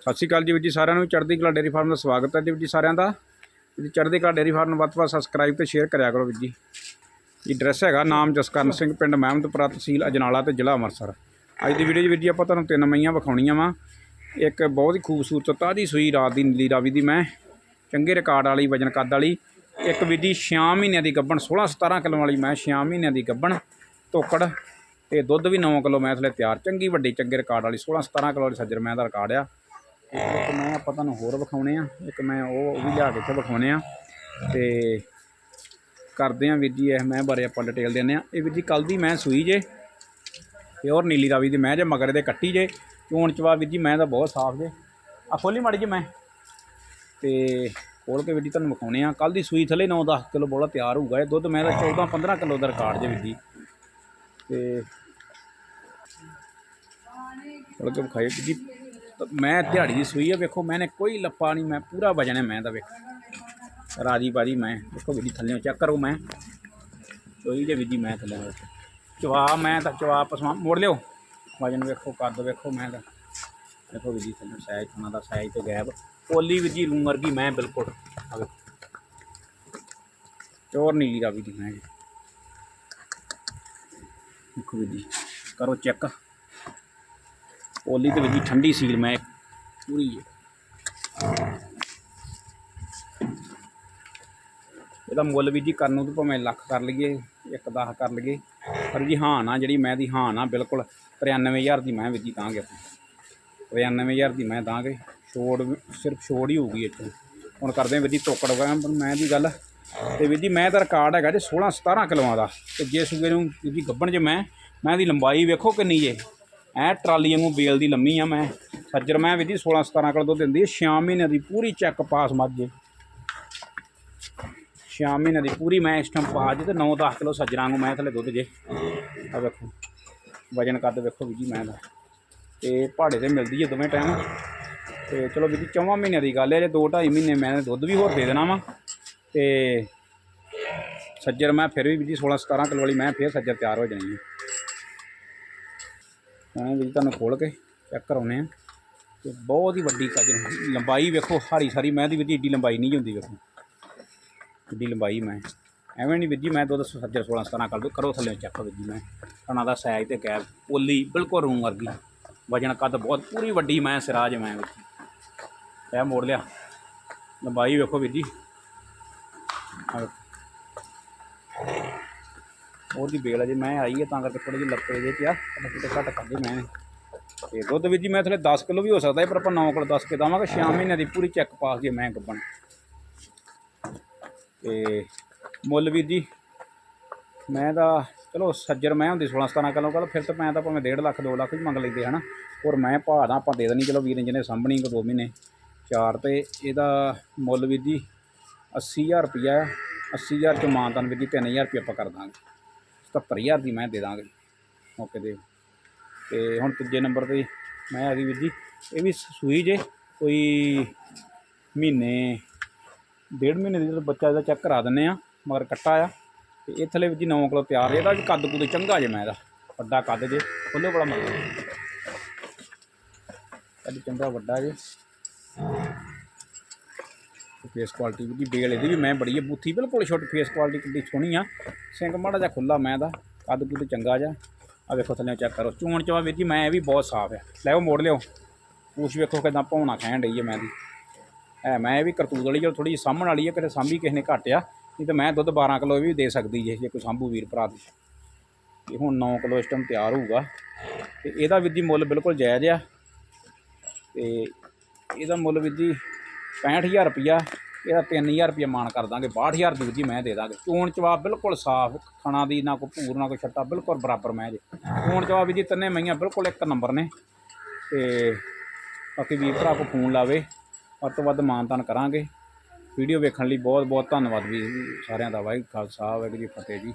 ਸਤਿ ਸ਼੍ਰੀ ਅਕਾਲ ਜੀ ਵੀਰ ਜੀ, ਸਾਰਿਆਂ ਨੂੰ ਚੜ੍ਹਦੀ ਕਲਾ ਡੇਅਰੀ ਫਾਰਮ ਦਾ ਸਵਾਗਤ ਹੈ ਜੀ ਵੀਰ ਜੀ ਸਾਰਿਆਂ ਦਾ। ਵੀਰ ਜੀ, ਚੜ੍ਹਦੀ ਕਲਾ ਡੇਅਰੀ ਫਾਰਮ ਨੂੰ ਵੱਧ ਤੋਂ ਵੱਧ ਸਬਸਕ੍ਰਾਈਬ ਤੇ ਸ਼ੇਅਰ ਕਰਿਆ ਕਰੋ ਵੀਰ ਜੀ। ਇਹ ਐਡਰੈਸ ਹੈਗਾ ਨਾਮ ਜਸਕਰਨ ਸਿੰਘ, ਪਿੰਡ ਮਹਿਮਦਪੁਰਾ ਤਹਿਸੀਲ ਅਜਨਾਲਾ ਤੇ ਜ਼ਿਲ੍ਹਾ ਅੰਮ੍ਰਿਤਸਰ। ਅੱਜ ਦੀ ਵੀਡੀਓ 'ਚ ਵੀਰ ਜੀ ਆਪਾਂ ਤੁਹਾਨੂੰ ਤਿੰਨ ਮਈਆਂ ਵਿਖਾਉਣੀਆਂ ਵਾ। ਇੱਕ ਬਹੁਤ ਹੀ ਖੂਬਸੂਰਤ, ਤਾਜੀ ਸੂਈ ਰਾਤ ਦੀ ਨੀਲੀ ਰਾਵੀ ਦੀ ਮੈਂ, ਚੰਗੇ ਰਿਕਾਰਡ ਵਾਲੀ, ਵਜਨ ਕੱਦ ਵਾਲੀ। ਇੱਕ ਵੀਰ ਜੀ 6 ਮਹੀਨਿਆਂ ਦੀ ਗੱਬਣ 16 17 ਕਿਲੋ ਵਾਲੀ ਮੈਂ 6 ਮਹੀਨਿਆਂ ਦੀ ਗੱਬਣ, ਧੋਕੜ ਤੇ ਦੁੱਧ ਵੀ 9 ਕਿਲੋ ਮੈਂ ਥਲੇ ਤਿਆਰ। ਚੰਗੀ ਵੱਡੀ, ਚੰਗੇ ਰਿਕਾਰਡ ਵਾਲੀ 16 17 ਕਿਲੋ ਵਾਲੀ ਸੱਜਰ ਮੈਂ ਦਾ ਰਿਕਾਰਡ ਆ। ਇੱਕ ਮੈਂ ਆਪਾਂ ਤੁਹਾਨੂੰ ਹੋਰ ਵਿਖਾਉਣੇ ਆ, ਇੱਕ ਮੈਂ ਉਹ ਵੀ ਲਿਆ ਕੇ ਇੱਥੇ ਵਿਖਾਉਣੇ ਆ। ਤੇ ਕਰਦੇ ਆ ਵੀਰ ਜੀ, ਇਹ ਮੈਂ ਬਾਰੇ ਆਪਾਂ ਡਿਟੇਲ ਦਿੰਦੇ ਆ। ਇਹ ਵੀਰ ਜੀ ਕੱਲ ਦੀ ਮੈਂ ਸੂਈ ਜੇ ਪਿਓਰ ਨੀਲੀ ਰਾਵੀ ਦੀ ਮੈਂ ਜੇ, ਮਗਰ ਦੇ ਕੱਟੀ ਜੇ, ਚੋਣ ਚਵਾ ਵੀਰ ਜੀ, ਮੈਂ ਤਾਂ ਬਹੁਤ ਸਾਫ਼ ਜੇ। ਆ ਖੋਲੀ ਮਾੜੀ ਜੇ ਮੈਂ। ਤੇ ਖੋਲ ਕੇ ਵੀਰ ਜੀ, ਤੁਹਾਨੂੰ ਵਿਖਾਉਣੇ ਆ। ਕੱਲ ਦੀ ਸੂਈ ਥੱਲੇ 9-10 ਕਿਲੋ ਬੋਲਾ ਤਿਆਰ ਹੋਊਗਾ ਇਹ ਦੁੱਧ, ਮੈਂ ਤਾਂ 14-15 ਕਿਲੋ ਦਾ ਰਿਕਾਰਡ ਜੇ ਵੀਰ ਜੀ। ਤੇ ਖੋਲ ਕੇ ਵਿਖਾਈ ਵੀਰ ਜੀ। ਮੈਂ ਦਿਹਾੜੀ ਦੀ ਸੂਈ ਆ, ਵੇਖੋ, ਮੈਨੇ ਕੋਈ ਲੱਪਾ ਨਹੀਂ, ਮੈਂ ਪੂਰਾ ਵਜਨ ਹੈ ਮੈਂ ਦਾ ਵੇਖੋ। ਰਾਜੀ ਬਾਜੀ ਮੈਂ ਦੇਖੋ ਵੀਰ ਥੱਲੇ ਚੈੱਕ ਕਰੋ ਮੈਂ। ਚੋਈ ਦੇ ਵੀਰ ਮੈਂ ਥੱਲੇ ਚਵਾ, ਮੈਂ ਤਾਂ ਚਵਾ ਪਸਮਾ ਮੋੜ ਲਿਓ। ਵਜਨ ਵੇਖੋ, ਕੱਦ ਵੇਖੋ, ਮੈਂ ਦਾ ਦੇਖੋ ਵੀਰ ਥੱਲੇ ਸਾਈਜ਼ ਖਾਣਾ ਦਾ ਸਾਈਜ਼ ਤੇ ਗੈਪ। ਪੋਲੀ ਵੀਰ ਜੀ ਲੂੰ ਵਰਗੀ ਮੈਂ, ਬਿਲਕੁਲ। ਆ ਚੋਰ ਨੀਲੀ ਰਾਵੀ ਦੀ ਮੈਂ ਜੀ। ਦੇਖੋ ਵੀਰ ਕਰੋ ਚੈੱਕ ਓਲੀ ਤੇ ਵੀਰ ਠੰਡੀ ਸੀਲ ਮੈਂ ਪੂਰੀ ਹੈ। ਇਹਦਾ ਮੁੱਲ ਵੀ ਜੀ ਕਰਨ ਨੂੰ ਤਾਂ ਭਾਵੇਂ ਲੱਖ ਕਰ ਲਈਏ, ਇੱਕ 10 ਕਰ ਲਈਏ। ਪਰ ਜੀ ਹਾਂ ਨਾ, ਜਿਹੜੀ ਮੈਂ ਦੀ ਹਾਂ ਨਾ, ਬਿਲਕੁਲ 93000 ਦੀ ਮੈਂ ਵੀ ਜੀ ਦਾਂਗੇ ਆਪਾਂ। 93000 ਦੀ ਮੈਂ ਦਾਂਗੇ। ਛੋੜ ਵੀ- ਸਿਰਫ ਛੋੜ ਹੀ ਹੋਊਗੀ ਇੱਥੇ। ਹੁਣ ਕਰਦੇ ਹਾਂ ਵੀਰ ਜੀ ਤੋਕੜ ਵਗਾਂ ਪਰ ਮੈਂ ਦੀ ਗੱਲ, ਤੇ ਵੀ ਜੀ ਮੈਂ ਤਾਂ ਰਿਕਾਰਡ ਹੈਗਾ ਜੇ 16 17 ਕਿਲੋਆਂ ਦਾ। ਤੇ ਜੇ ਸੂਏ ਨੂੰ ਵੀਰ ਜੀ ਗੱਬਣ 'ਚ ਮੈਂ ਮੈਂ ਦੀ ਲੰਬਾਈ ਵੇਖੋ ਕਿੰਨੀ ਜੇ। ਐ ਟਰਾਲੀ ਵਾਂਗੂ ਬੇਲ ਦੀ ਲੰਮੀ ਆ ਮੈਂ। ਸੱਜਰ ਮੈਂ ਵੀ ਜੀ 16 17 ਕਿਲੋ ਦੁੱਧ ਦਿੰਦੀ। ਹੈ 6 ਮਹੀਨੇ ਦੀ ਪੂਰੀ ਚੈੱਕ ਪਾਸ ਮੱਝ ਜੇ 6 ਮਹੀਨੇ ਦੀ ਪੂਰੀ ਮੈਂ ਇਸ ਟਾਈਮ ਪਾ ਜੇ ਤੇ 9-10 ਕਿਲੋ ਸੱਜਰਾਂ ਨੂੰ ਮੈਂ ਥੱਲੇ ਦੁੱਧ ਜੇ। ਆ ਵੇਖੋ, ਵਜਨ ਕੱਦ ਵੇਖੋ ਵੀਰ ਜੀ ਮੈਂ ਦਾ। ਤੇ ਪਹਾੜੇ ਤੇ ਮਿਲਦੀ ਹੈ ਦੋਵੇਂ ਟਾਈਮ ਤੇ ਚਲੋ ਵੀਰ ਜੀ ਚੌਵਾਂ ਮਹੀਨਿਆਂ ਦੀ ਗੱਲ ਹੈ ਜੇ 2-2.5 ਮਹੀਨੇ ਮੈਂ ਦੁੱਧ ਵੀ ਹੋਰ ਦੇ ਦੇਣਾ ਵਾ। ਤੇ ਸੱਜਰ ਮੈਂ ਫਿਰ ਵੀ ਵੀਰ ਜੀ 16-17 ਕਿਲੋ ਵਾਲੀ ਮੈਂ ਫਿਰ ਸੱਜਰ ਤਿਆਰ ਹੋ ਜਾਣੀ ਹੈ ਮੈਂ ਵੀਰ ਜੀ ਤੁਹਾਨੂੰ ਖੋਲ ਕੇ ਚੈੱਕ ਕਰਾਉਨੇ ਆ। ਤੇ ਬਹੁਤ ਹੀ ਵੱਡੀ ਕੱਜ ਲੰਬਾਈ। ਵੇਖੋ, ਹਾਰੀ ਸਾਰੀ, ਮੈਂ ਦੀ ਵੀਰ ਜੀ ਏਡੀ ਲੰਬਾਈ ਨਹੀਂ ਹੁੰਦੀ ਵੇਖੋ। ਏਡੀ ਲੰਬਾਈ ਮੈਂ। ਐਵੇਂ ਨਹੀਂ ਵੀਰ ਮੈਂ ਦੁੱਧ ਸੱਜਰ 16 17 ਕਰ ਦੋ ਕਰੋ ਥੱਲੇ ਚੈੱਕ ਵੀਰ ਮੈਂ। ਉਹਨਾਂ ਦਾ ਸਾਈਜ਼ ਤੇ ਕੈਬ ਪੋਲੀ ਬਿਲਕੁਲ ਰੂੰ ਵਰਗੀ। ਵਜਨ ਕੱਦ ਬਹੁਤ, ਪੂਰੀ ਵੱਡੀ ਮੈਂ, ਸਿਰਾਜ ਮੈਂ ਵੀਰ ਜੀ ਮੋੜ ਲਿਆ। ਲੰਬਾਈ ਵੇਖੋ ਵੀਰ ਜੀ ਆਹ ਉਹਦੀ ਬੇਲ ਅਜੇ ਮੈਂ ਆਈ ਹੈ ਤਾਂ ਕਰਕੇ ਥੋੜੀ ਜਿਹੀ ਲੱਪੇ ਜੇ ਪਿਆ ਆ ਕਿਤੇ ਘੱਟ ਕਰਦੇ ਮੈਂ ਤੇ ਦੁੱਧ ਵੀਰ ਜੀ ਮੈਂ ਥਲੇ 10 ਕਿਲੋ ਵੀ ਹੋ ਸਕਦਾ ਪਰ ਆਪਾਂ 9 ਕਿਲੋ 10 ਕੇ ਦਵਾਂਗੇ 6 ਮਹੀਨੇ ਦੀ ਪੂਰੀ ਚੈੱਕ ਪਾਸ ਜੇ ਮੈਂ ਗੱਬਣ। ਤੇ ਮੁੱਲ ਵੀਰ ਜੀ, ਮੈਂ ਤਾਂ ਚਲੋ ਸੱਜਰ ਮੈਂ ਹੁੰਦੀ 16 17 ਕਿਲੋ ਕੱਲ ਫਿਰ ਤਾਂ ਮੈਂ ਤਾਂ ਭਾਵੇਂ 1.5 ਲੱਖ 2 ਲੱਖ ਵੀ ਮੰਗ ਲੈਂਦੇ ਹਨਾ। ਔਰ ਮੈਂ ਭਾਅ ਦਾ ਆਪਾਂ ਦੇ ਦੇਣੀ, ਚਲੋ ਵੀਰ ਜਿਹਨੇ ਸਾਂਭਣੀ ਕੋ 2 ਮਹੀਨੇ। ਚਾਰ ਤੇ ਇਹਦਾ ਮੁੱਲ ਵੀਰ ਜੀ 80000 ਰੁਪਿਆ 80000 ਚ ਮਾਨਤਾਨ ਵੀਰ ਜੀ 3000 ਰੁਪਏ ਆਪਾਂ ਕਰ ਦਾਂਗੇ। 77000 ਦੀ ਮੈਂ ਦੇ ਦਾਂਗੇ। ਮੌਕੇ ਦੇ ਤੇ ਹੁਣ ਤੀਜੇ ਨੰਬਰ ਤੇ ਮੈਂ ਆ ਗਈ ਵੀਰ ਜੀ। ਇਹ ਵੀ ਸੂਈ ਜੇ, ਕੋਈ ਮਹੀਨੇ, ਡੇਢ ਮਹੀਨੇ ਦੀ ਜਦੋਂ ਬੱਚਾ ਇਹਦਾ ਚੈੱਕ ਕਰਾ ਦਿੰਨੇ ਆ, ਮਗਰ ਕੱਟਾ ਆ। ਤੇ ਇਹ ਥਲੇ ਵੀਰ ਜੀ 9 ਕਿਲੋ ਤਿਆਰ ਇਹਦਾ ਵੀ ਕੱਦ ਕੁਦ ਚੰਗਾ ਜੇ ਮੈਂ ਇਹਦਾ। ਵੱਡਾ ਕੱਦ ਜੇ ਖੁੱਲੇ ਬੜਾ ਮਜ਼ਾ ਕੱਦ ਚੰਗਾ ਵੱਡਾ ਜੇ। ਫੇਸ ਕੁਆਲਿਟੀ ਵੀ ਦੀ ਬੇਲ ਇਹਦੀ ਵੀ ਮੈਂ ਬੜੀ ਹੈ ਬੂਥੀ ਬਿਲਕੁਲ ਛੋਟੀ ਫੇਸ ਕੁਆਲਿਟੀ ਕਿੰਨੀ ਸੋਹਣੀ ਆ। ਸਿੰਘ ਮਾੜਾ ਜਿਹਾ ਖੁੱਲਾ ਮੈਂ ਦਾ ਕੱਦ ਕੁੱਦ ਚੰਗਾ ਜਾ ਆ ਵੇਖੋ ਥੱਲੇ ਚੈੱਕ ਕਰੋ, ਚੋਣ ਚਵਾ ਵੀਰ ਜੀ, ਮੈਂ ਇਹ ਵੀ ਬਹੁਤ ਸਾਫ਼ ਆ। ਲੈ ਉਹ ਮੋੜ ਲਿਓ। ਪੂਛ ਵੇਖੋ ਕਿਦਾਂ ਭੌਣਾ ਖੈਣ ਡਈ ਹੈ ਮੈਂ ਦੀ ਐ, ਮੈਂ ਇਹ ਵੀ ਕਰਤੂਤ ਵਾਲੀ ਜੋ ਥੋੜੀ ਜਿਹੀ ਸਾਂਭਣ ਵਾਲੀ ਹੈ ਕਿਤੇ ਸਾਂਭੀ ਕਿਸੇ ਨੇ ਘੱਟ ਆ। ਨਹੀਂ ਤਾਂ ਮੈਂ ਦੁੱਧ 12 ਕਿਲੋ ਵੀ ਦੇ ਸਕਦੀ ਜੇ ਜੇ ਕੋਈ ਸਾਂਭੂ ਵੀਰ ਭਰਾ ਦੀ। ਇਹ ਹੁਣ 9 ਕਿਲੋ ਇਸ ਟਾਈਮ ਤਿਆਰ ਹੋਊਗਾ। ਤੇ ਇਹਦਾ ਵੀਰ ਜੀ ਮੁੱਲ ਬਿਲਕੁਲ ਜਾਇਜ਼ ਆ। ਤੇ ਇਹਦਾ ਮੁੱਲ ਵੀਰ ਜੀ 65000 ਰੁਪਿਆ ਇਹਦਾ 3000 ਰੁਪਿਆ ਮਾਨ ਕਰ ਦਾਂਗੇ 62000 ਦੀ ਵੀਰ ਜੀ ਮੈਂ ਦੇ ਦਾਂਗੇ। ਚੋਣ ਚਵਾਬ ਬਿਲਕੁਲ ਸਾਫ਼ ਖਾਣਾ ਦੀ ਨਾ ਕੋਈ ਭੂਰ, ਨਾ ਕੋਈ ਛੱਟਾ, ਬਿਲਕੁਲ ਬਰਾਬਰ ਮੈਂ ਜੇ। ਚੋਣ ਚਵਾਬ ਵੀਰ ਜੀ ਤਿੰਨੇ ਮਈਆਂ ਬਿਲਕੁਲ ਇੱਕ ਨੰਬਰ ਨੇ। ਤੇ ਬਾਕੀ ਵੀਰ ਭਰਾ ਕੋ ਫੋਨ ਲਾਵੇ, ਵੱਧ ਤੋਂ ਵੱਧ ਮਾਨਤਾਨ ਕਰਾਂਗੇ। ਵੀਡੀਓ ਵੇਖਣ ਲਈ ਬਹੁਤ ਬਹੁਤ ਧੰਨਵਾਦ ਵੀ ਸਾਰਿਆਂ ਦਾ, ਵਾਹਿਗੁਰੂ ਖਾਲਸਾ, ਵਾਹਿਗੁਰੂ ਜੀ ਫਤਿਹ ਜੀ।